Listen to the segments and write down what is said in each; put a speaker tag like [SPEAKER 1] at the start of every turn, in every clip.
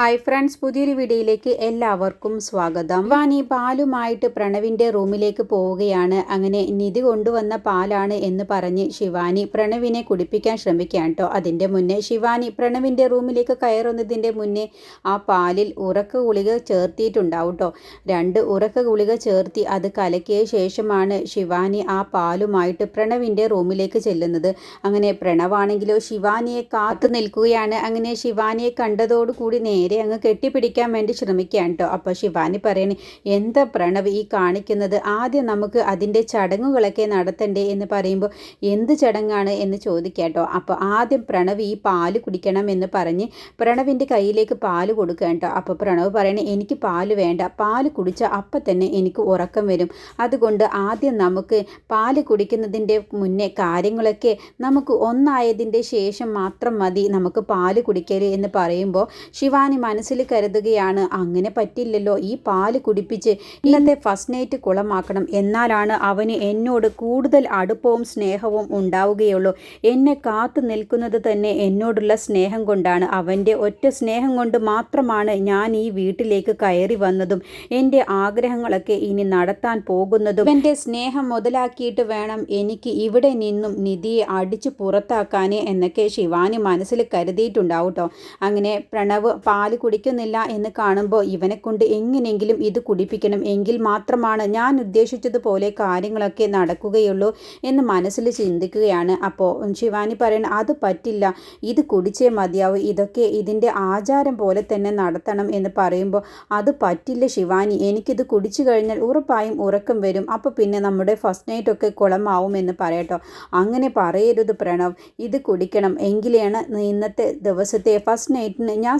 [SPEAKER 1] Hi friends പുതിയൊരു വീഡിയോയിലേക്ക് എല്ലാവർക്കും സ്വാഗതം. വാനി പാലുമായിട്ട് പ്രണവിന്റെ റൂമിലേക്ക് പോവുകയാണ്. അങ്ങനെ നിധി കൊണ്ടുവന്ന പാലാണ് എന്ന് പറഞ്ഞ് ശിവാനി പ്രണവിനെ കുടിപ്പിക്കാൻ ശ്രമിക്കുകയാണ് കേട്ടോ. അതിന്റെ മുന്നേ ശിവാനി പ്രണവിന്റെ റൂമിലേക്ക് കയറുന്നതിന്റെ മുന്നേ ആ പാലിൽ ഉറക്ക ഗുളിക ചേർത്തിയിട്ടുണ്ടാവും കേട്ടോ. രണ്ട് ഉറക്ക ഗുളിക ചേർത്തി അത് കലക്കിയ ശേഷമാണ് ശിവാനി ആ പാലുമായിട്ട് പ്രണവിന്റെ റൂമിലേക്ക് ചെല്ലുന്നത്. അങ്ങനെ പ്രണവാണെങ്കിലോ ശിവാനിയെ കാത്തു നിൽക്കുകയാണ്. അങ്ങനെ ശിവാനിയെ കണ്ടതോടുകൂടി നേരെ അങ്ങ് കെട്ടിപ്പിടിക്കാൻ വേണ്ടി ശ്രമിക്കുകയാണ് കേട്ടോ അപ്പോൾ ശിവാനി പറയണേ എന്താ പ്രണവ് ഈ കാണിക്കുന്നത്? ആദ്യം നമുക്ക് അതിന്റെ ചടങ്ങുകളൊക്കെ നടത്തണ്ടേ? എന്ന് പറയുമ്പോൾ എന്ത് ചടങ്ങാണ്? എന്ന് ചോദിക്കാം കേട്ടോ അപ്പോൾ ആദ്യം പ്രണവ് ഈ പാൽ കുടിക്കണം എന്ന് പറഞ്ഞ് പ്രണവിന്റെ കയ്യിലേക്ക് പാൽ കൊടുക്കുക കേട്ടോ അപ്പോൾ പ്രണവ് പറയണേ എനിക്ക് പാൽ വേണ്ട. പാൽ കുടിച്ചാൽ അപ്പം തന്നെ എനിക്ക് ഉറക്കം വരും. അതുകൊണ്ട് ആദ്യം നമുക്ക് പാൽ കുടിക്കുന്നതിന്റെ മുന്നേ കാര്യങ്ങളൊക്കെ നമുക്ക് ഒന്നായതിന്റെ ശേഷം മാത്രം മതി നമുക്ക് പാൽ കുടിക്കൽ എന്ന് പറയുമ്പോൾ ശിവാനി മനസ്സിൽ കരുതുകയാണ്. അങ്ങനെ പറ്റില്ലല്ലോ. ഈ പാൽ കുടിപ്പിച്ച് ഇന്നത്തെ ഫസ്റ്റ് നൈറ്റ് കുളമാക്കണം. എന്നാലാണ് അവന് എന്നോട് കൂടുതൽ അടുപ്പവും സ്നേഹവും ഉണ്ടാവുകയുള്ളൂ. എന്നെ കാത്തു നിൽക്കുന്നത് തന്നെ എന്നോടുള്ള സ്നേഹം കൊണ്ടാണ്. അവന്റെ ഒറ്റ സ്നേഹം കൊണ്ട് മാത്രമാണ് ഞാൻ ഈ വീട്ടിലേക്ക് കയറി വന്നതും. എന്റെ ആഗ്രഹങ്ങളൊക്കെ ഇനി നടത്താൻ പോകുന്നതും. എന്റെ സ്നേഹം മുതലാക്കിയിട്ട് വേണം എനിക്ക് ഇവിടെ നിന്നും നിധിയെ അടിച്ചു പുറത്താക്കാനേ എന്നൊക്കെ ശിവാനി മനസ്സിൽ കരുതിയിട്ടുണ്ടാവും കേട്ടോ അങ്ങനെ പ്രണവ് പാൽ കുടിക്കുന്നില്ല എന്ന് കാണുമ്പോൾ ഇവനെ കൊണ്ട് എങ്ങനെയെങ്കിലും ഇത് കുടിപ്പിക്കണം. എങ്കിൽ മാത്രമാണ് ഞാൻ ഉദ്ദേശിച്ചതുപോലെ കാര്യങ്ങളൊക്കെ നടക്കുകയുള്ളൂ എന്ന് മനസ്സിൽ ചിന്തിക്കുകയാണ്. അപ്പോൾ ശിവാനി പറയണ അത് പറ്റില്ല. ഇത് കുടിച്ചേ മതിയാവും. ഇതൊക്കെ ഇതിന്റെ ആചാരം പോലെ തന്നെ നടത്തണം എന്ന് പറയുമ്പോൾ അത് പറ്റില്ല ശിവാനി. എനിക്കിത് കുടിച്ചു കഴിഞ്ഞാൽ ഉറപ്പായും ഉറക്കം വരും. അപ്പോൾ പിന്നെ നമ്മുടെ ഫസ്റ്റ് നൈറ്റ് ഒക്കെ കുളമാവും എന്ന് പറയട്ടോ. അങ്ങനെ പറയരുത് പ്രണവ്. ഇത് കുടിക്കണം. എങ്കിലാണ് ഇന്നത്തെ ദിവസത്തെ ഫസ്റ്റ് നൈറ്റിന് ഞാൻ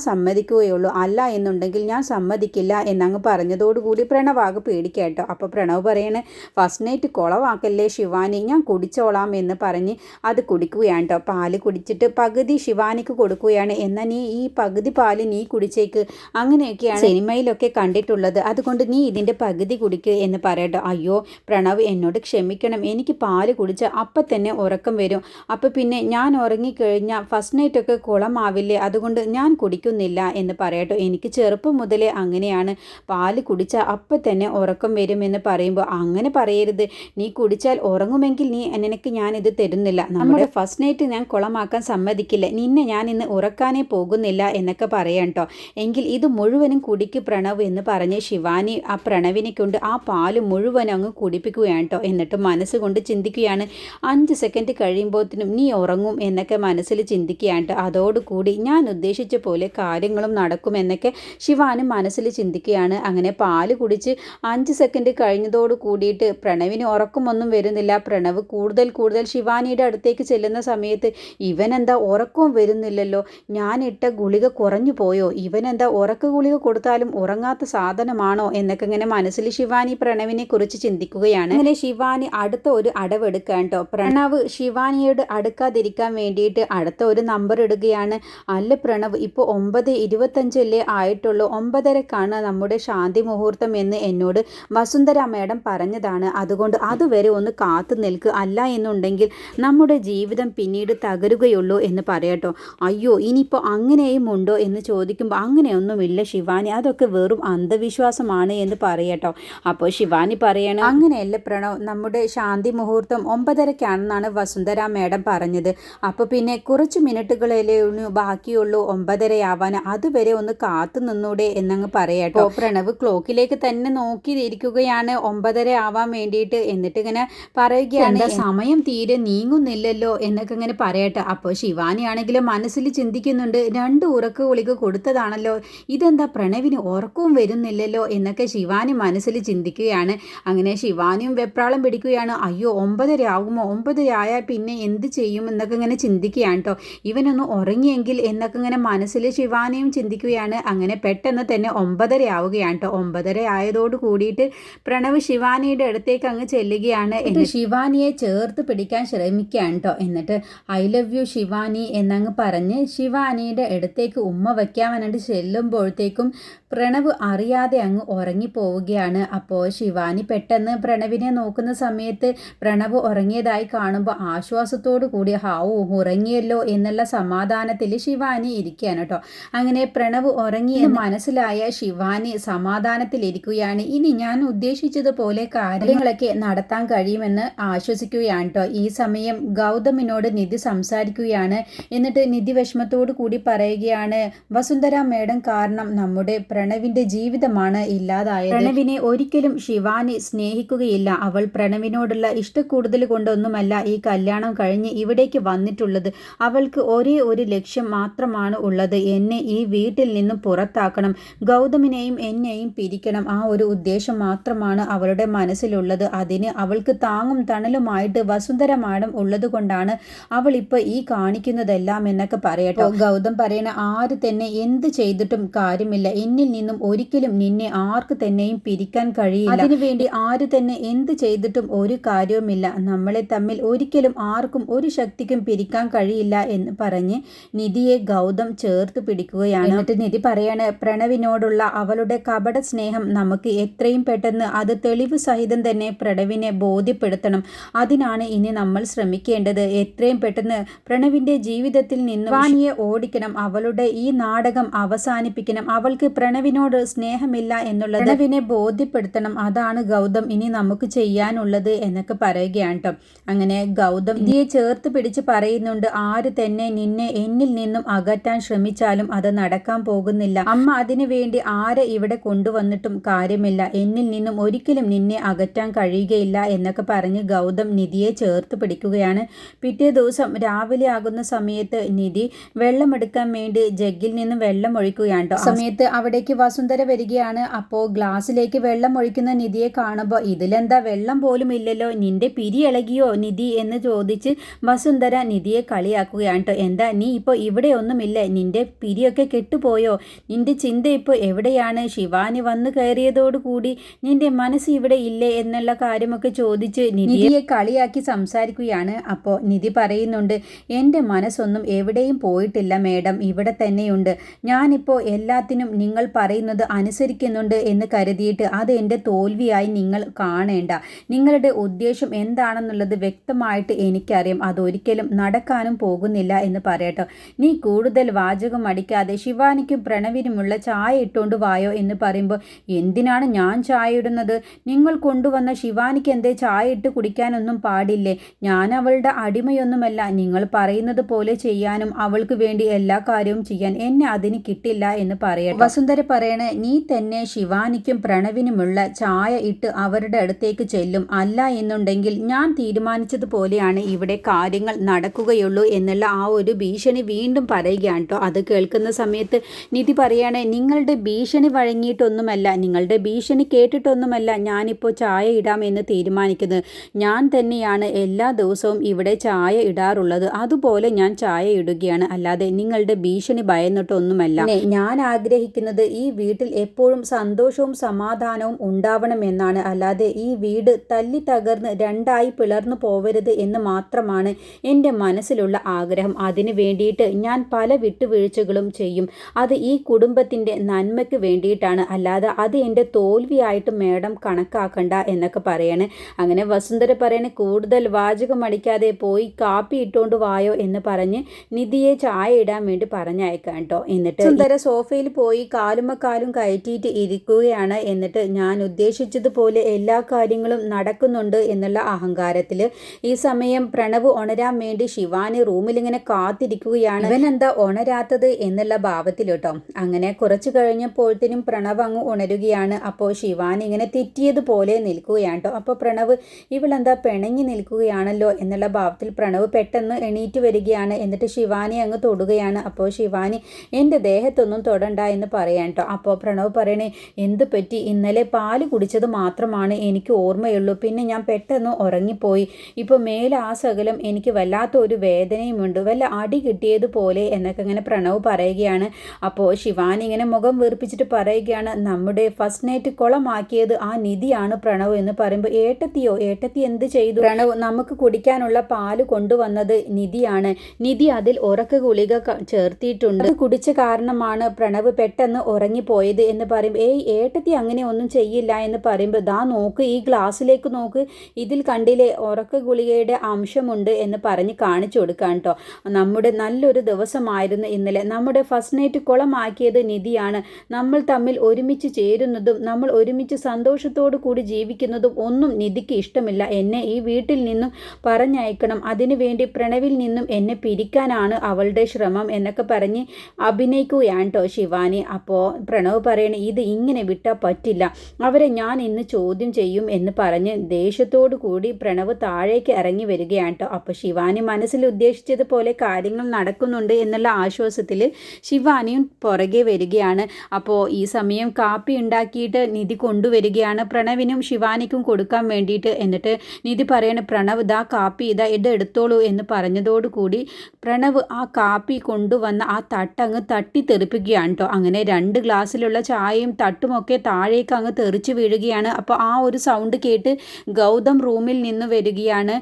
[SPEAKER 1] സമ്മതിക്കുകയുള്ളൂ അല്ല എന്നുണ്ടെങ്കിൽ ഞാൻ സമ്മതിക്കില്ല എന്നങ്ങ് പറഞ്ഞതോടുകൂടി പ്രണവാഗ് പേടിക്കേട്ടോ അപ്പോൾ പ്രണവ് പറയണേ ഫസ്റ്റ് നൈറ്റ് കുളവാക്കല്ലേ ശിവാനി? ഞാൻ കുടിച്ചോളാം എന്ന് പറഞ്ഞ് അത് കുടിക്കുകയാണ് കേട്ടോ പാൽ കുടിച്ചിട്ട് പകുതി ശിവാനിക്ക് കൊടുക്കുകയാണ്. എന്നാൽ നീ ഈ പകുതി പാൽ നീ കുടിച്ചേക്ക്. അങ്ങനെയൊക്കെയാണ് സിനിമയിലൊക്കെ കണ്ടിട്ടുള്ളത്. അതുകൊണ്ട് നീ ഇതിന്റെ പകുതി കുടിക്കുക എന്ന് പറയട്ടോ അയ്യോ പ്രണവ് എന്നോട് ക്ഷമിക്കണം. എനിക്ക് പാൽ കുടിച്ച അപ്പം തന്നെ ഉറക്കം വരും. അപ്പം പിന്നെ ഞാൻ ഉറങ്ങിക്കഴിഞ്ഞാൽ ഫസ്റ്റ് നൈറ്റൊക്കെ കുളമാവില്ലേ? അതുകൊണ്ട് ഞാൻ കുടിക്കുന്നില്ല എന്ന് പറയട്ടോ. എനിക്ക് ചെറുപ്പം മുതലേ അങ്ങനെയാണ്. പാൽ കുടിച്ചാൽ അപ്പം തന്നെ ഉറക്കം വരുമെന്ന് പറയുമ്പോൾ അങ്ങനെ പറയരുത്. നീ കുടിച്ചാൽ ഉറങ്ങുമെങ്കിൽ നീ നിനക്ക് ഞാനിത് തരുന്നില്ല. നമ്മുടെ ഫസ്റ്റ് നൈറ്റ് ഞാൻ കുളമാക്കാൻ സമ്മതിക്കില്ല. നിന്നെ ഞാൻ ഇന്ന് ഉറക്കാനേ പോകുന്നില്ല എന്നൊക്കെ പറയണ്ടോ എങ്കിൽ ഇത് മുഴുവനും കുടിക്ക് പ്രണവ് എന്ന് പറഞ്ഞ് ശിവാനി ആ പ്രണവിനെ കൊണ്ട് ആ പാൽ മുഴുവനും അങ്ങ് കുടിപ്പിക്കുകയാണ് കേട്ടോ എന്നിട്ട് മനസ്സുകൊണ്ട് ചിന്തിക്കുകയാണ്. അഞ്ച് സെക്കൻഡ് കഴിയുമ്പോഴത്തേനും നീ ഉറങ്ങും എന്നൊക്കെ മനസ്സിൽ ചിന്തിക്കുകയാണ് കേട്ടോ അതോടുകൂടി ഞാൻ ഉദ്ദേശിച്ച പോലെ കാര്യങ്ങളും നടക്കുമെന്നൊക്കെ ശിവാനും മനസ്സിൽ ചിന്തിക്കുകയാണ്. അങ്ങനെ പാൽ കുടിച്ച് അഞ്ച് സെക്കൻഡ് കഴിഞ്ഞതോട് കൂടിയിട്ട് പ്രണവിന് ഉറക്കമൊന്നും വരുന്നില്ല. പ്രണവ് കൂടുതൽ കൂടുതൽ ശിവാനിയുടെ അടുത്തേക്ക് ചെല്ലുന്ന സമയത്ത് ഇവനെന്താ ഉറക്കവും വരുന്നില്ലല്ലോ? ഞാൻ ഇട്ട ഗുളിക കുറഞ്ഞു പോയോ? ഇവനെന്താ ഉറക്ക ഗുളിക കൊടുത്താലും ഉറങ്ങാത്ത സാധനമാണോ? എന്നൊക്കെ ഇങ്ങനെ മനസ്സിൽ ശിവാനി പ്രണവിനെ കുറിച്ച് ചിന്തിക്കുകയാണ്. അങ്ങനെ ശിവാനി അടുത്ത ഒരു അടവെടുക്കാൻ കേട്ടോ. പ്രണവ് ശിവാനിയോട് അടുക്കാതിരിക്കാൻ വേണ്ടിയിട്ട് അടുത്ത ഒരു നമ്പർ ഇടുകയാണ്. അല്ല പ്രണവ് ഇപ്പോൾ ഒമ്പത് ഇരുപത്തഞ്ചല്ലേ ആയിട്ടുള്ളൂ. ഒമ്പതരക്കാണ് നമ്മുടെ ശാന്തി മുഹൂർത്തം എന്ന് എന്നോട് വസുന്ധര മേഡം പറഞ്ഞതാണ്. അതുകൊണ്ട് അതുവരെ ഒന്ന് കാത്തു നിൽക്കുക അല്ല എന്നുണ്ടെങ്കിൽ നമ്മുടെ ജീവിതം പിന്നീട് തകരുകയുള്ളൂ എന്ന് പറയട്ടോ. അയ്യോ ഇനിയിപ്പോൾ അങ്ങനെയും ഉണ്ടോ എന്ന് ചോദിക്കുമ്പോൾ അങ്ങനെയൊന്നുമില്ല ശിവാനി. അതൊക്കെ വെറും അന്ധവിശ്വാസമാണ് എന്ന് പറയട്ടോ. അപ്പോൾ ശിവാനി പറയണം അങ്ങനെയല്ല പ്രണവ്. നമ്മുടെ ശാന്തി മുഹൂർത്തം ഒമ്പതരക്കാണെന്നാണ് വസുന്ധര മേഡം പറഞ്ഞത്. അപ്പോൾ പിന്നെ കുറച്ച് മിനിറ്റുകളല്ലേ ബാക്കിയുള്ളൂ ഒമ്പതരയാവാൻ. അതുവരെ ഒന്ന് കാത്തു നിന്നൂടെ എന്നങ്ങ് പറയട്ടോ പ്രണവ് ക്ലോക്കിലേക്ക് തന്നെ നോക്കി ഇരിക്കുകയാണ്. ഒമ്പതര ആവാൻ വേണ്ടിയിട്ട് എന്നിട്ട് ഇങ്ങനെ പറയുകയാണ് സമയം തീരെ നീങ്ങുന്നില്ലല്ലോ എന്നൊക്കെ ഇങ്ങനെ പറയട്ടെ അപ്പോൾ ശിവാനി ആണെങ്കിലും മനസ്സിൽ ചിന്തിക്കുന്നുണ്ട്. രണ്ട് ഉറക്ക ഗുളിക കൊടുത്തതാണല്ലോ. ഇതെന്താ പ്രണവിന് ഉറക്കവും വരുന്നില്ലല്ലോ എന്നൊക്കെ ശിവാനി മനസ്സിൽ ചിന്തിക്കുകയാണ്. അങ്ങനെ ശിവാനിയും വെപ്രാളം പിടിക്കുകയാണ്. അയ്യോ ഒമ്പതര ആകുമോ ഒമ്പതര ആയാൽ പിന്നെ എന്ത് ചെയ്യും എന്നൊക്കെ ഇങ്ങനെ ചിന്തിക്കുകയാണ് കേട്ടോ. ഇവനൊന്ന് ഉറങ്ങിയെങ്കിൽ എന്നൊക്കെ ഇങ്ങനെ മനസ്സിൽ ശിവാനിയും ചിന്തിക്കുകയാണ്. അങ്ങനെ പെട്ടെന്ന് തന്നെ ഒമ്പതര ആവുകയാണ് കേട്ടോ ഒമ്പതര ആയതോട് കൂടിയിട്ട് പ്രണവ് ശിവാനിയുടെ അടുത്തേക്ക് അങ്ങ് ചെല്ലുകയാണ്. എന്നിട്ട് ശിവാനിയെ ചേർത്ത് പിടിക്കാൻ ശ്രമിക്കുകയാണ് കേട്ടോ എന്നിട്ട് ഐ ലവ് യു ശിവാനി എന്നങ്ങ് പറഞ്ഞ് ശിവാനിയുടെ അടുത്തേക്ക് ഉമ്മ വയ്ക്കാൻ വേണ്ടി ചെല്ലുമ്പോഴത്തേക്കും പ്രണവ് അറിയാതെ അങ്ങ് ഉറങ്ങിപ്പോവുകയാണ്. അപ്പോൾ ശിവാനി പെട്ടെന്ന് പ്രണവിനെ നോക്കുന്ന സമയത്ത് പ്രണവ് ഉറങ്ങിയതായി കാണുമ്പോൾ ആശ്വാസത്തോടു കൂടി ഹാവു ഉറങ്ങിയല്ലോ എന്നുള്ള സമാധാനത്തിൽ ശിവാനി ഇരിക്കുകയാണ് കേട്ടോ. അങ്ങനെ പ്രണവ് ഉറങ്ങി എന്ന് മനസ്സിലായ ശിവാനി സമാധാനത്തിലിരിക്കുകയാണ്. ഇനി ഞാൻ ഉദ്ദേശിച്ചതുപോലെ കാര്യങ്ങളൊക്കെ നടത്താൻ കഴിയുമെന്ന് ആശ്വസിക്കുകയാണ് കേട്ടോ. ഈ സമയം ഗൗതമിനോട് നിധി സംസാരിക്കുകയാണ്. എന്നിട്ട് നിധി വിഷമത്തോടു കൂടി പറയുകയാണ് വസുന്ധര മേഡം കാരണം നമ്മുടെ പ്രണവിന്റെ ജീവിതമാണ് ഇല്ലാതായത്. പ്രണവിനെ ഒരിക്കലും ശിവാനി സ്നേഹിക്കുകയില്ല. അവൾ പ്രണവിനോടുള്ള ഇഷ്ടക്കൂടുതൽ കൊണ്ടൊന്നുമല്ല ഈ കല്യാണം കഴിഞ്ഞ് ഇവിടേക്ക് വന്നിട്ടുള്ളത്. അവൾക്ക് ഒരേ ഒരു ലക്ഷ്യം മാത്രമാണ് ഉള്ളത്. എന്നെ ഈ വീട്ടിൽ നിന്നും പുറത്താക്കണം. ഗൗതമിനെയും എന്നെയും പിരിക്കണം. ആ ഒരു ഉദ്ദേശം മാത്രമാണ് അവളുടെ മനസ്സിലുള്ളത്. അതിന് അവൾക്ക് താങ്ങും തണലുമായിട്ട് വസുന്ധര മാഡം ഉള്ളത് കൊണ്ടാണ് അവൾ ഇപ്പോൾ ഈ കാണിക്കുന്നതെല്ലാം എന്നൊക്കെ പറയട്ടോ. ഗൗതം പറയണ ആര് തന്നെ എന്ത് ചെയ്തിട്ടും കാര്യമില്ല. എന്നിൽ നിന്നും ഒരിക്കലും നിന്നെ ആർക്ക് തന്നെയും പിരിക്കാൻ കഴിയില്ല. അതിനുവേണ്ടി ആര് തന്നെ എന്ത് ചെയ്തിട്ടും ഒരു കാര്യവുമില്ല. നമ്മളെ തമ്മിൽ ഒരിക്കലും ആർക്കും ഒരു ശക്തിക്കും പിരിക്കാൻ കഴിയില്ല എന്ന് പറഞ്ഞ് നിധിയെ ഗൗതം ചേർത്ത് പിടിക്കുകയാണ്. എന്നിട്ട് നിധി പറയാണ് പ്രണവിനോടുള്ള അവളുടെ കപട സ്നേഹം നമുക്ക് എത്രയും പെട്ടെന്ന് അത് തെളിവ് സഹിതം തന്നെ പ്രണവിനെ ബോധ്യപ്പെടുത്തണം. അതിനാണ് ഇനി നമ്മൾ ശ്രമിക്കേണ്ടത്. എത്രയും പെട്ടെന്ന് പ്രണവിന്റെ ജീവിതത്തിൽ നിന്ന് വാണിയെ ഓടിക്കണം. അവളുടെ ഈ നാടകം അവസാനിപ്പിക്കണം. അവൾക്ക് പ്രണവിനോട് സ്നേഹമില്ല എന്നുള്ളത് പ്രണവിനെ ബോധ്യപ്പെടുത്തണം. അതാണ് ഗൗതം ഇനി നമുക്ക് ചെയ്യാനുള്ളത് എന്നൊക്കെ പറയുകയാണ് കേട്ടോ അങ്ങനെ ഗൗതം നിധിയെ ചേർത്ത് പിടിച്ച് പറയുന്നുണ്ട്. ആര് തന്നെ നിന്നെ എന്നിൽ നിന്നും അകറ്റാൻ ശ്രമിച്ചാലും അത് നടക്കാൻ പോകുന്നില്ല. അമ്മ അതിനു വേണ്ടി ആരെ ഇവിടെ കൊണ്ടുവന്നിട്ടും കാര്യമില്ല. എന്നിൽ നിന്നും ഒരിക്കലും നിന്നെ അകറ്റാൻ കഴിയുകയില്ല എന്നൊക്കെ പറഞ്ഞ് ഗൗതം നിധിയെ ചേർത്ത് പിടിക്കുകയാണ്. പിറ്റേ ദിവസം രാവിലെ ആകുന്ന സമയത്ത് നിധി വെള്ളമെടുക്കാൻ വേണ്ടി ജഗ്ഗിൽ നിന്നും വെള്ളം ഒഴിക്കുകയാണ് സമയത്ത് അവിടേക്ക് വസുന്ധര വരികയാണ്. അപ്പോൾ ഗ്ലാസ്സിലേക്ക് വെള്ളം ഒഴിക്കുന്ന നിധിയെ കാണുമ്പോൾ ഇതിലെന്താ വെള്ളം പോലും ഇല്ലല്ലോ നിന്റെ പിരി ഇളകിയോ നിധി? എന്ന് ചോദിച്ച് വസുന്ധര നിധിയെ കളിയാക്കുകയാണ് കേട്ടോ എന്താ നീ ഇപ്പോൾ ഇവിടെ ഒന്നുമില്ല? നിന്റെ പിരിയൊക്കെ കെട്ടുപോയോ? നിന്റെ ചിന്ത ഇപ്പോൾ എവിടെയാണ്? ശിവാനി വന്നു കയറിയതോടുകൂടി നിന്റെ മനസ്സ് ഇവിടെ ഇല്ലേ? എന്നുള്ള കാര്യമൊക്കെ ചോദിച്ച് നിധിയെ കളിയാക്കി സംസാരിക്കുകയാണ്. അപ്പോൾ നിധി പറയുന്നുണ്ട് എന്റെ മനസ്സൊന്നും എവിടെയും പോയിട്ടില്ല മേഡം. ഇവിടെ തന്നെയുണ്ട്. ഞാനിപ്പോൾ എല്ലാത്തിനും നിങ്ങൾ പറയുന്നത് അനുസരിക്കുന്നുണ്ട് എന്ന് കരുതിയിട്ട് അത് എന്റെ തോൽവിയായി നിങ്ങൾ കാണേണ്ട. നിങ്ങളുടെ ഉദ്ദേശം എന്താണെന്നുള്ളത് വ്യക്തമായിട്ട് എനിക്കറിയാം. അതൊരിക്കലും നടക്കാനും പോകുന്നില്ല എന്ന് പറയട്ടെ. നീ കൂടുതൽ വാചകം അടിക്കാതെ ശിവാനിക്കും പ്രണവിനുമുള്ള ചായ ഇട്ടുകൊണ്ട് വായോ എന്ന് പറയുമ്പോൾ എന്തിനാണ് ഞാൻ ചായ ഇടുന്നത്? നിങ്ങൾ കൊണ്ടുവന്ന ശിവാനിക്ക് എന്തേ ചായ ഇട്ട് കുടിക്കാനൊന്നും പാടില്ലേ? ഞാൻ അവളുടെ അടിമയൊന്നുമല്ല. നിങ്ങൾ പറയുന്നത് പോലെ ചെയ്യാനും അവൾക്ക് വേണ്ടി എല്ലാ കാര്യവും ചെയ്യാൻ എന്നെ അതിന് കിട്ടില്ല എന്ന് പറയട്ടെ. വസുന്ധര പറയണേ നീ തന്നെ ശിവാനിക്കും പ്രണവിനുമുള്ള ചായ ഇട്ട് അവരുടെ അടുത്തേക്ക് ചെല്ലും. അല്ല എന്നുണ്ടെങ്കിൽ ഞാൻ തീരുമാനിച്ചതുപോലെയാണ് ഇവിടെ കാര്യങ്ങൾ നടക്കുകയുള്ളൂ എന്നുള്ള ആ ഒരു ഭീഷണി വീണ്ടും പറയുകയാണ് കേട്ടോ അത് കേൾക്കുന്ന സമയത്ത് നിധി പറയാണ് നിങ്ങളുടെ ഭീഷണി വഴങ്ങിയിട്ടൊന്നുമല്ല നിങ്ങളുടെ ഭീഷണി കേട്ടിട്ടൊന്നുമല്ല ഞാനിപ്പോൾ ചായ ഇടാം എന്ന് തീരുമാനിക്കുന്നത്. ഞാൻ തന്നെയാണ് എല്ലാ ദിവസവും ഇവിടെ ചായ ഇടാറുള്ളത്. അതുപോലെ ഞാൻ ചായ ഇടുകയാണ്. അല്ലാതെ നിങ്ങളുടെ ഭീഷണി ഭയന്നിട്ടൊന്നുമല്ല. ഞാൻ ആഗ്രഹിക്കുന്നത് ഈ വീട്ടിൽ എപ്പോഴും സന്തോഷവും സമാധാനവും ഉണ്ടാവണമെന്നാണ്. അല്ലാതെ ഈ വീട് തല്ലി തകർന്ന് രണ്ടായി പിളർന്നു പോവരുത് എന്ന് മാത്രമാണ് എന്റെ മനസ്സിലുള്ള ആഗ്രഹം. അതിന് വേണ്ടിയിട്ട് ഞാൻ പല വിട്ടുവീഴ്ചകളും ചെയ്യും. അത് ഈ കുടുംബത്തിന്റെ നന്മയ്ക്ക് വേണ്ടിയിട്ടാണ്. അല്ലാതെ അത് എന്റെ തോൽവിയായിട്ട് മേഡം കണക്കാക്കണ്ട എന്നൊക്കെ പറയാണ്. അങ്ങനെ വസുന്ധര പറയണ കൂടുതൽ വാചകം അടിക്കാതെ പോയി കാപ്പി ഇട്ടുകൊണ്ട് വായോ എന്ന് പറഞ്ഞ് നിധിയെ ചായ ഇടാൻ വേണ്ടി പറഞ്ഞയക്കാം കേട്ടോ എന്നിട്ട് സുന്ദര സോഫയിൽ പോയി കാലുമക്കാലും കയറ്റിയിട്ട് ഇരിക്കുകയാണ് എന്നിട്ട് ഞാൻ ഉദ്ദേശിച്ചതുപോലെ എല്ലാ കാര്യങ്ങളും നടക്കുന്നുണ്ട് എന്നുള്ള അഹങ്കാരത്തിൽ ഈ സമയം പ്രണവ് ഉണരാൻ വേണ്ടി ശിവാനി റൂമിൽ ഇങ്ങനെ കാത്തിരിക്കുകയാണ്. ഇവൻ എന്താ ഉണരാത്തത് എന്നുള്ള ഭാവത്തിൽ കേട്ടോ അങ്ങനെ കുറച്ച് കഴിഞ്ഞപ്പോഴത്തേനും പ്രണവ് അങ്ങ് ഉണരുകയാണ്. അപ്പോൾ ശിവാനി ഇങ്ങനെ തെറ്റിയതുപോലെ നിൽക്കുകയാണ് കേട്ടോ അപ്പോൾ പ്രണവ് ഇവളെന്താ പിണങ്ങി നിൽക്കുകയാണല്ലോ? എന്നുള്ള ഭാവത്തിൽ പ്രണവ് പെട്ടെന്ന് എണീറ്റ് വരികയാണ്. എന്നിട്ട് ശിവാനി അങ്ങ് തൊടുകയാണ്. അപ്പോൾ ശിവാനി എന്റെ ദേഹത്തൊന്നും തൊടണ്ട എന്ന് പറയാൻ കേട്ടോ. അപ്പോൾ പ്രണവ് പറയണേ എന്ത് പറ്റി? ഇന്നലെ പാൽ കുടിച്ചത് മാത്രമാണ് എനിക്ക് ഓർമ്മയുള്ളൂ. പിന്നെ ഞാൻ പെട്ടെന്ന് ഉറങ്ങിപ്പോയി. ഇപ്പോൾ മേലെ ആ സകലം എനിക്ക് വല്ലാത്ത ഒരു വേദനയുമുണ്ട്. വല്ല അടി കിട്ടിയതുപോലെ എന്നൊക്കെ ഇങ്ങനെ പ്രണവ് പറയുകയാണ്. അപ്പോൾ ശിവാനി ഇങ്ങനെ മുഖം വീർപ്പിച്ചിട്ട് പറയുകയാണ് നമ്മുടെ ഫസ്റ്റ് നൈറ്റ് കുളമാക്കിയത് ആ നിധിയാണ് പ്രണവ് എന്ന് പറയുമ്പോൾ ഏട്ടത്തിയോ? ഏട്ടത്തി എന്ത് ചെയ്തു? പ്രണവ് നമുക്ക് കുടിക്കാനുള്ള പാൽ കൊണ്ടുവന്നത് നിധിയാണ്. നിധി അതിൽ ഉറക്ക ഗുളിക ചേർത്തിയിട്ടുണ്ട്. കുടിച്ച കാരണമാണ് പ്രണവ് പെട്ടെന്ന് ഉറങ്ങിപ്പോയത് എന്ന് പറയുമ്പോൾ ഏയ് ഏട്ടത്തി അങ്ങനെ ഒന്നും ചെയ്യില്ല എന്ന് പറയുമ്പോൾ ദാ നോക്ക് ഈ ഗ്ലാസ്സിലേക്ക് നോക്ക്. ഇതിൽ കണ്ടില്ലേ ഉറക്ക ഗുളികയുടെ അംശമുണ്ട് എന്ന് പറഞ്ഞ് കാണിച്ചു കൊടുക്കാൻ കേട്ടോ നമ്മുടെ നല്ലൊരു ദിവസമായിരുന്നു ഇന്നലെ. നമ്മുടെ ഫസ്റ്റ് നൈറ്റ് കുളമാക്കിയത് നിധിയാണ്. നമ്മൾ തമ്മിൽ ഒരുമിച്ച് ചേരുന്നതും നമ്മൾ ഒരുമിച്ച് സന്തോഷത്തോടു കൂടി ജീവിക്കുന്നതും ഒന്നും നിധിക്ക് ഇഷ്ടമില്ല. എന്നെ ഈ വീട്ടിൽ നിന്നും പറഞ്ഞയക്കണം. അതിനുവേണ്ടി പ്രണവിൽ നിന്നും എന്നെ പിരിക്കാനാണ് അവളുടെ ശ്രമം എന്നൊക്കെ പറഞ്ഞ് അഭിനയിക്കുകയാണ് കേട്ടോ ശിവാനി. അപ്പോൾ പ്രണവ് പറയണ ഇത് ഇങ്ങനെ വിട്ടാൽ പറ്റില്ല. അവരെ ഞാൻ ഇന്ന് ചോദ്യം ചെയ്യും എന്ന് പറഞ്ഞ് ദേഷ്യത്തോടു കൂടി പ്രണവ് താഴേക്ക് ഇറങ്ങി വരികയാണ് കേട്ടോ അപ്പോൾ ശിവാനി മനസ്സിൽ ഉദ്ദേശിച്ചതുപോലെ കാര്യങ്ങൾ നടക്കുന്നുണ്ട് എന്നുള്ള ആശ്വാസത്തിൽ ശിവാനിയും പുറകെ വരികയാണ്. അപ്പോൾ ഈ സമയം കാപ്പി ഉണ്ടാക്കിയിട്ട് നിധി കൊണ്ടുവരികയാണ്. പ്രണവിനും ശിവാനിക്കും കൊടുക്കാൻ വേണ്ടിയിട്ട് എന്നിട്ട് നിധി പറയണ പ്രണവ് ഇതാ കാപ്പി ഇതാ ഇത് എടുത്തോളൂ എന്ന് പറഞ്ഞതോടുകൂടി പ്രണവ് ആ കാപ്പി കൊണ്ടുവന്ന ആ തട്ടങ്ങ് തട്ടി തെറിപ്പിക്കുകയാണ് കേട്ടോ അങ്ങനെ രണ്ട് ഗ്ലാസ്സിലുള്ള ചായയും തട്ടുമൊക്കെ താഴേക്ക് അങ്ങ് തെറിച്ച് വീഴുകയാണ്. അപ്പോൾ ആ ഒരു സൗണ്ട് കേട്ട് ഗൗതം റൂമിൽ നിന്ന് വരികയാണ്.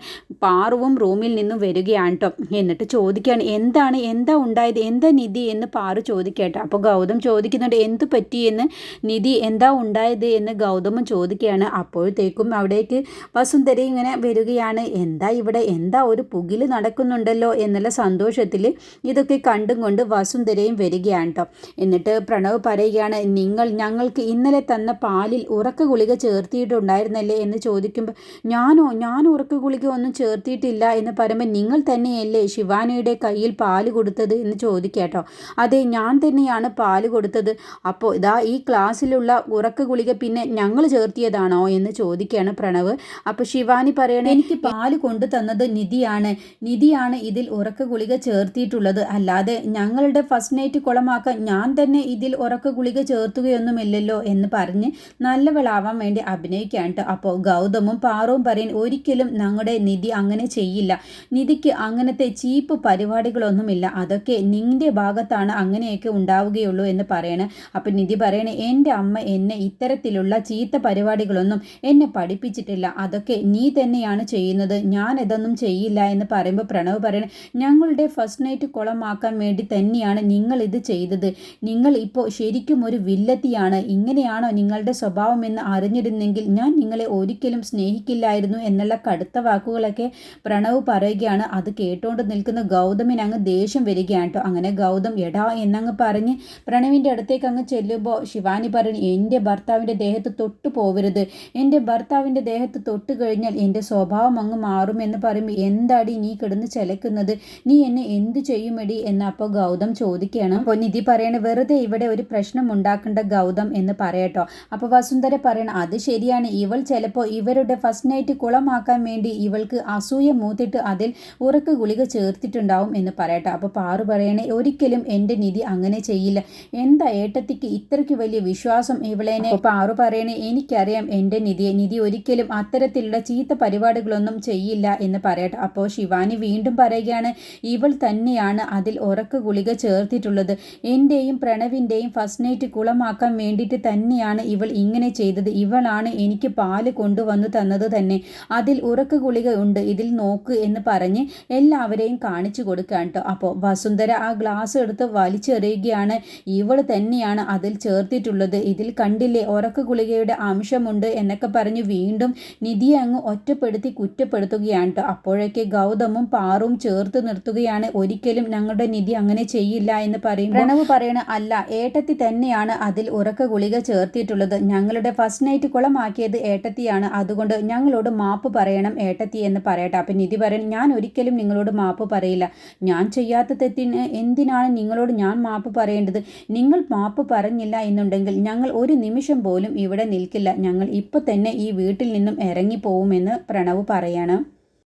[SPEAKER 1] പാറുവും റൂമിൽ നിന്ന് വരികയാണ് കേട്ടോ എന്നിട്ട് ചോദിക്കുകയാണ് എന്താണ്? എന്താ ഉണ്ടായത്? എന്താ നിധി? എന്ന് പാറു ചോദിക്കട്ടെ. അപ്പോൾ ഗൗതം ചോദിക്കുന്നുണ്ട് എന്ത് പറ്റിയെന്ന് നിധി എന്താ ഉണ്ടായത്? എന്ന് ഗൗതമും ചോദിക്കുകയാണ്. അപ്പോഴത്തേക്കും അവിടേക്ക് വസുന്ധര ഇങ്ങനെ വരികയാണ് എന്താ ഇവിടെ? എന്താ ഒരു പുകിൽ നടക്കുന്നുണ്ടല്ലോ? എന്നുള്ള സന്തോഷത്തിൽ ഇതൊക്കെ കണ്ടും കൊണ്ട് വസുന്ധരയും വരികയാണ് കേട്ടോ എന്നിട്ട് പ്രണവ് പറയുകയാണ് നിങ്ങൾ ഞങ്ങൾക്ക് ഇന്നലെ തന്ന പാലിൽ ഉറക്ക ഗുളിക ചേർത്തിയിട്ടുണ്ടായിരുന്നല്ലേ? എന്ന് ചോദിക്കുമ്പോൾ ഞാനോ ഞാൻ ഉറക്ക ഗുളിക ഒന്നും ചേർത്തിയിട്ടില്ല എന്ന് പറയുമ്പോൾ നിങ്ങൾ തന്നെയല്ലേ ശിവാനിയുടെ കയ്യിൽ പാൽ കൊടുത്തത്? എന്ന് ചോദിക്കാട്ടോ അതെ ഞാൻ തന്നെയാണ് പാൽ കൊടുത്തത്. അപ്പോൾ ഇതാ ഈ ക്ലാസ്സിലുള്ള ഉറക്ക ഗുളിക പിന്നെ ഞങ്ങൾ ചേർത്തിയതാണോ? എന്ന് ചോദിക്കുകയാണ് പ്രണവ്. അപ്പോൾ ശിവാനി പറയണേ എനിക്ക് പാൽ കൊണ്ടു തന്നത് നിധിയാണ്. നിധിയാണ് ഇതിൽ ഉറക്ക ഗുളിക ചേർത്തിയിട്ടുള്ളത്. അല്ലാതെ ഞങ്ങളുടെ ഫസ്റ്റ് നൈറ്റ് കുളമാക്കാൻ ഞാൻ തന്നെ ഇതിൽ ഉറക്ക ഗുളിക ചേർത്തുകയൊന്നുമില്ലല്ലോ എന്ന് പറഞ്ഞ് നല്ലവളാവാൻ വേണ്ടി അഭിനയിക്കാൻ അപ്പോൾ ഗൗതമും പാറവും പറയും ഒരിക്കലും ഞങ്ങളുടെ നിധി അങ്ങനെ ചെയ്യില്ല. നിധിക്ക് അങ്ങനത്തെ ചീപ്പ് പരിപാടികളൊന്നുമില്ല. അതൊക്കെ നിന്റെ ഭാഗത്താണ് അങ്ങനെയൊക്കെ ഉണ്ടാവുകയുള്ളൂ എന്ന് പറയണ. അപ്പം നിധി പറയണേ എന്റെ അമ്മ എന്നെ ഇത്തരത്തിലുള്ള ചീത്ത പരിപാടികളൊന്നും എന്നെ പഠിപ്പിച്ചിട്ടില്ല. അതൊക്കെ നീ തന്നെയാണ് ചെയ്യുന്നത്. ഞാൻ ഇതൊന്നും ചെയ്യില്ല. എന്ന് പറയുമ്പോൾ പ്രണവ് പറയണേ ഞങ്ങളുടെ ഫസ്റ്റ് നൈറ്റ് കുളമാക്കാൻ വേണ്ടി തന്നെയാണ് നിങ്ങൾ ഇത് ചെയ്തത്. നിങ്ങൾ ഇപ്പോൾ ശരിക്കും ഒരു വില്ലത്തിയാണ്. ഇങ്ങനെയാണോ നിങ്ങളുടെ സ്വഭാവം എന്ന് അറിഞ്ഞിരുന്നെങ്കിൽ ഞാൻ നിങ്ങളെ ഒരിക്കലും സ്നേഹിക്കില്ലായിരുന്നു എന്നുള്ള കടുത്ത വാക്കുകളൊക്കെ പ്രണവ് പറയുകയാണ്. അത് കേട്ടുകൊണ്ട് നിൽക്കുന്ന ഗൗതമിന് അങ്ങ് ദേഷ്യം വരികയാണ് കേട്ടോ അങ്ങനെ ഗൗതം എടാ എന്നങ്ങ് പറഞ്ഞ് പ്രണവിന്റെ അടുത്തേക്ക് അങ്ങ് ചെല്ലുമ്പോൾ ശിവാനി പറഞ്ഞു എന്റെ ഭർത്താവിന്റെ ദേഹത്ത് തൊട്ടു പോവരുത്. എന്റെ ഭർത്താവിന്റെ ദേഹത്ത് തൊട്ട് കഴിഞ്ഞാൽ എന്റെ സ്വഭാവം അങ്ങ് മാറുമെന്ന് പറയുമ്പോൾ എന്താടി നീ കിടന്ന് ചലക്കുന്നത്? നീ എന്നെ എന്ത് ചെയ്യുമെടി? എന്ന് അപ്പോൾ ഗൗതം ചോദിക്കുകയാണ്. അപ്പോൾ നിധി പറയണ വെറുതെ ഇവിടെ ഒരു പ്രശ്നം ഉണ്ടാക്കേണ്ട ഗൗതം എന്ന് പറയട്ടോ. അപ്പോൾ വസുന്ധര പറയണം അത് ശരിയാണ്. ഇവൾ ചിലപ്പോൾ ഇവരുടെ ഫസ്റ്റ് നൈറ്റ് കുളമാക്കാൻ വേണ്ടി ഇവൾക്ക് അസൂയ മൂത്തിട്ട് അതിൽ ഉറക്ക് ഗുളിക ചേർത്തിട്ടുണ്ടാവും എന്ന് പറയട്ടോ. അപ്പോൾ പാറു പറയണേ ഒരിക്കലും എന്റെ നിധി അങ്ങനെ ചെയ്യില്ല. എന്താ ഏട്ടത്തിക്ക് ഇത്രയ്ക്ക് വലിയ വിശ്വാസം ഇവളേനെ പാറു പറയണേ എനിക്കറിയാം എന്റെ നിധിയെ. നിധി ഒരിക്കലും അത്തരത്തിലുള്ള ചീത്ത പരിപാടികളൊന്നും ചെയ്യില്ല എന്ന് പറയട്ടെ. അപ്പോൾ ശിവാനി വീണ്ടും പറയുകയാണ് ഇവൾ തന്നെയാണ് അതിൽ ഉറക്ക് ഗുളിക ചേർത്തിട്ടുള്ളത്. എന്റെയും പ്രണവിന്റെയും ഫസ്റ്റ് നൈറ്റ് കുളമാക്കാൻ വേണ്ടിയിട്ട് തന്നെയാണ് ഇവൾ ഇങ്ങനെ ചെയ്തത്. ഇവളാണ് എനിക്ക് പാൽ കൊണ്ടുവന്നു തന്നത് തന്നെ. അതിൽ ഉറക്ക ഗുളിക ഉണ്ട്. ഇതിൽ നോക്ക് എന്ന് പറഞ്ഞ് എല്ലാവരെയും കാണിച്ചു കൊടുക്കാൻ കേട്ടോ അപ്പോൾ വസുന്ധര ആ ഗ്ലാസ് എടുത്ത് വലിച്ചെറിയുകയാണ്. ഇവൾ തന്നെയാണ് അതിൽ ചേർത്തിട്ടുള്ളത്. ഇതിൽ കണ്ടില്ലേ ഉറക്ക ഗുളികയുടെ അംശമുണ്ട് എന്നൊക്കെ പറഞ്ഞ് വീണ്ടും നിധിയെ അങ്ങ് ഒറ്റപ്പെടുത്തി കുറ്റപ്പെടുത്തുകയാണ് കേട്ടോ അപ്പോഴൊക്കെ ഗൗതമും പാറും ചേർത്ത് നിർത്തുകയാണ്. ഒരിക്കലും ഞങ്ങളുടെ നിധി അങ്ങനെ ചെയ്യില്ല എന്ന് പറയും പ്രണവ് പറയണ അല്ല ഏട്ടത്തി തന്നെയാണ് അതിൽ ഉറക്ക ഗുളിക ചേർത്തിട്ടുള്ളത് ഞങ്ങളുടെ ഫസ്റ്റ് നൈറ്റ് കുളമാക്കിയത് ഏട്ടത്തിയാണ്. അതുകൊണ്ട് ഞങ്ങളോട് മാപ്പ് പറയണം ഏട്ടത്തി എന്ന് പറയട്ടെ. അപ്പം നിധി പറയണം ഞാൻ ഒരിക്കലും നിങ്ങളോട് മാപ്പ് പറയില്ല. ഞാൻ ചെയ്യാത്ത തെറ്റിന് എന്തിനാണ് നിങ്ങളോട് ഞാൻ മാപ്പ് പറയേണ്ടത്? നിങ്ങൾ മാപ്പ് പറഞ്ഞില്ല എന്നുണ്ടെങ്കിൽ ഞങ്ങൾ ഒരു നിമിഷം പോലും ഇവിടെ നിൽക്കില്ല. ഞങ്ങൾ ഇപ്പോൾ തന്നെ ഈ വീട്ടിൽ നിന്നും ഇറങ്ങിപ്പോവുമെന്ന് പ്രണവ് പറയണം.